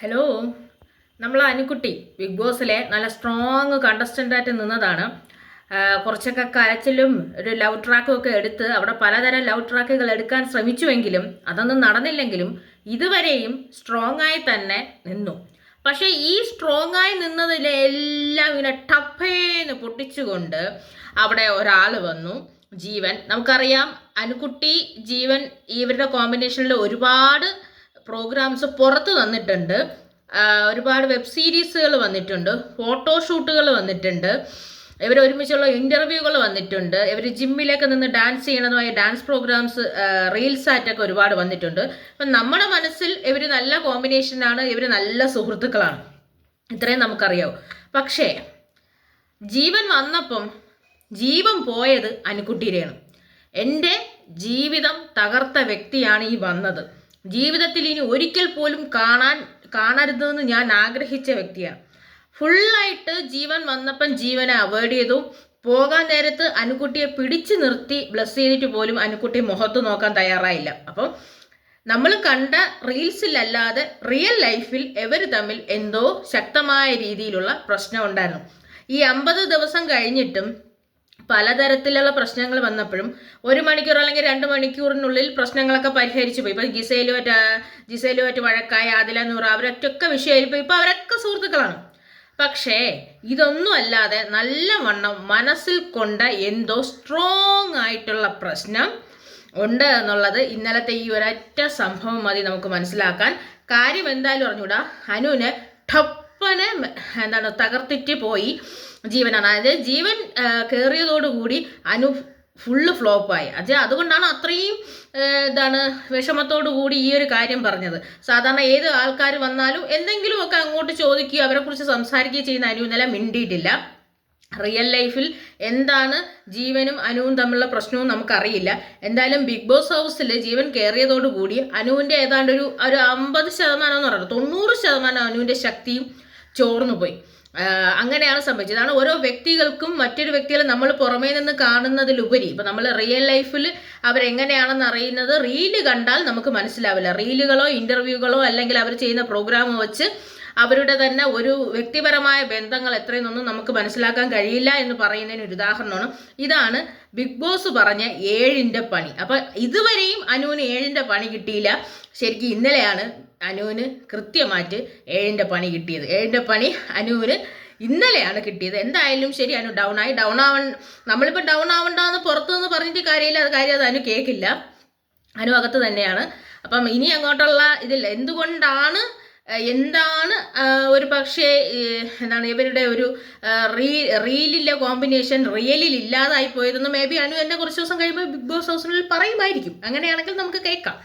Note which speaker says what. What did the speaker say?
Speaker 1: Hello നമ്മൾ Anukutty big ബോസിലെ നല്ല strong കണ്ടസ്റ്റന്റായിട്ട് നിന്നതാണ്. കുറച്ചൊക്കെ കരച്ചിലും ഒരു ലവ് ട്രാക്കും ഒക്കെ എടുത്ത് അവിടെ പലതരം ലവ് ട്രാക്കുകൾ എടുക്കാൻ ശ്രമിച്ചുവെങ്കിലും അതൊന്നും നടന്നില്ലെങ്കിലും ഇതുവരെയും സ്ട്രോങ് ആയി തന്നെ നിന്നു. പക്ഷേ ഈ സ്ട്രോങ് ആയി നിന്നതിലെ എല്ലാം ഇങ്ങനെ ടഫേന്ന് പൊട്ടിച്ചുകൊണ്ട് അവിടെ ഒരാൾ വന്നു ജീവൻ. നമുക്കറിയാം അനുക്കുട്ടി ജീവൻ ഇവരുടെ കോമ്പിനേഷനിൽ ഒരുപാട് പ്രോഗ്രാംസ് പുറത്ത് വന്നിട്ടുണ്ട്. ഒരുപാട് വെബ് സീരീസുകൾ വന്നിട്ടുണ്ട്. ഫോട്ടോഷൂട്ടുകൾ വന്നിട്ടുണ്ട്. ഇവർ ഒരുമിച്ചുള്ള ഇന്റർവ്യൂകൾ വന്നിട്ടുണ്ട്. ഇവർ ജിമ്മിലൊക്കെ നിന്ന് ഡാൻസ് ചെയ്യണതുമായ ഡാൻസ് പ്രോഗ്രാംസ് റീൽസ് ആയിട്ടൊക്കെ ഒരുപാട് വന്നിട്ടുണ്ട്. അപ്പം നമ്മുടെ മനസ്സിൽ ഇവർ നല്ല കോമ്പിനേഷനാണ് ഇവർ നല്ല സുഹൃത്തുക്കളാണ്. ഇത്രയും നമുക്കറിയാവും. പക്ഷേ ജീവൻ വന്നപ്പം ജീവൻ പോയത് അനുക്കുട്ടിയിലാണ് എന്റെ ജീവിതം തകർത്ത വ്യക്തിയാണ് ഈ വന്നത്. ജീവിതത്തിൽ ഇനി ഒരിക്കൽ പോലും കാണാൻ കാണരുതെന്ന് ഞാൻ ആഗ്രഹിച്ച വ്യക്തിയാണ് ഫുള്ളായിട്ട് ജീവൻ വന്നപ്പം ജീവനെ അവോയ്ഡ് ചെയ്തു. പോകാൻ നേരത്ത് അനുക്കുട്ടിയെ പിടിച്ചു നിർത്തി ബ്ലസ് ചെയ്തിട്ട് പോലും അനുക്കുട്ടി മുഖത്ത് നോക്കാൻ തയ്യാറായില്ല. അപ്പം നമ്മൾ കണ്ട റീൽസിലല്ലാതെ റിയൽ ലൈഫിൽ ഇവർ തമ്മിൽ എന്തോ ശക്തമായ രീതിയിലുള്ള പ്രശ്നം ഉണ്ടായിരുന്നു. ഈ അമ്പത് ദിവസം കഴിഞ്ഞിട്ടും പലതരത്തിലുള്ള പ്രശ്നങ്ങൾ വന്നപ്പോഴും ഒരു മണിക്കൂർ അല്ലെങ്കിൽ രണ്ട് മണിക്കൂറിനുള്ളിൽ പ്രശ്നങ്ങളൊക്കെ പരിഹരിച്ചു പോയി. ഇപ്പം ജിസേലുമായിട്ട് ജിസേലുമായിട്ട് വഴക്കായ ആദില നൂറ് അവരൊറ്റൊക്കെ വിഷയമായി പോയി. ഇപ്പം അവരൊക്കെ സുഹൃത്തുക്കളാണ്. പക്ഷേ ഇതൊന്നും അല്ലാതെ നല്ലവണ്ണം മനസ്സിൽ കൊണ്ട എന്തോ സ്ട്രോങ് ആയിട്ടുള്ള പ്രശ്നം ഉണ്ട് എന്നുള്ളത് ഇന്നലത്തെ ഈ ഒരൊറ്റ സംഭവം മതി നമുക്ക് മനസ്സിലാക്കാൻ. കാര്യം എന്തായാലും അറിഞ്ഞൂടാ അനുവിന് ടപ്പനെ മ- എന്താണ് തകർത്തിട്ട് പോയി ജീവനാണ്. അതായത് ജീവൻ കയറിയതോടുകൂടി അനു ഫുള്ള് ഫ്ലോപ്പായി. അത് അതുകൊണ്ടാണ് അത്രയും ഇതാണ് വിഷമത്തോടു കൂടി ഈ ഒരു കാര്യം പറഞ്ഞത്. സാധാരണ ഏത് ആൾക്കാർ വന്നാലും എന്തെങ്കിലുമൊക്കെ അങ്ങോട്ട് ചോദിക്കുകയോ അവരെക്കുറിച്ച് സംസാരിക്കുകയോ ചെയ്യുന്ന അനു ഇന്നലെ മിണ്ടിയിട്ടില്ല. റിയൽ ലൈഫിൽ എന്താണ് ജീവനും അനുവും തമ്മിലുള്ള പ്രശ്നവും നമുക്കറിയില്ല. എന്തായാലും ബിഗ് ബോസ് ഹൗസിൽ ജീവൻ കയറിയതോടുകൂടി അനുവിന്റെ ഏതാണ്ട് ഒരു ഒരു അമ്പത് ശതമാനം എന്ന് പറയുന്നത് തൊണ്ണൂറ് ശതമാനം അനുവിന്റെ ശക്തിയും ചോർന്നു പോയി. അങ്ങനെയാണ് സംഭവിച്ചത്. അതാണ് ഓരോ വ്യക്തികൾക്കും മറ്റൊരു വ്യക്തികളെ നമ്മൾ പുറമേ നിന്ന് കാണുന്നതിലുപരി ഇപ്പം നമ്മൾ റിയൽ ലൈഫിൽ അവരെങ്ങനെയാണെന്ന് അറിയുന്നത് റീൽ കണ്ടാൽ നമുക്ക് മനസ്സിലാവില്ല. റീലുകളോ ഇന്റർവ്യൂകളോ അല്ലെങ്കിൽ അവർ ചെയ്യുന്ന പ്രോഗ്രാമോ വെച്ച് അവരുടെ തന്നെ ഒരു വ്യക്തിപരമായ ബന്ധങ്ങൾ എത്രയെന്നൊന്നും നമുക്ക് മനസ്സിലാക്കാൻ കഴിയില്ല എന്ന് പറയുന്നതിന് ഒരു ഉദാഹരണമാണ്. ഇതാണ് ബിഗ് ബോസ് പറഞ്ഞ ഏഴിന്റെ പണി. അപ്പം ഇതുവരെയും അനുവിന് ഏഴിന്റെ പണി കിട്ടിയില്ല. ശരിക്കും ഇന്നലെയാണ് അനുവിന് കൃത്യമായിട്ട് ഏഴിന്റെ പണി കിട്ടിയത്. ഏഴിന്റെ പണി അനുവിന് ഇന്നലെയാണ് കിട്ടിയത്. എന്തായാലും ശരി അനു ഡൗൺ ആയി ഡൗൺ ആവൺ നമ്മളിപ്പോൾ ഡൗൺ ആവണ്ടെന്ന് പുറത്തുനിന്ന് പറഞ്ഞിട്ട് കാര്യമില്ല. അത് കാര്യം അത് അനു കേൾക്കില്ല അനു അകത്ത് തന്നെയാണ്. അപ്പം ഇനി അങ്ങോട്ടുള്ള ഇതിൽ എന്തുകൊണ്ടാണ് എന്താണ് ഒരു പക്ഷേ എന്താണ് ഇവരുടെ ഒരു റീ റീലിലെ കോമ്പിനേഷൻ റിയലിൽ ഇല്ലാതായി പോയതെന്ന് മേ ബി അനു എന്നെ കുറച്ച് ദിവസം കഴിയുമ്പോൾ ബിഗ് ബോസ് ഹൗസിനുള്ളിൽ പറയുമായിരിക്കും. അങ്ങനെയാണെങ്കിൽ നമുക്ക് കേൾക്കാം.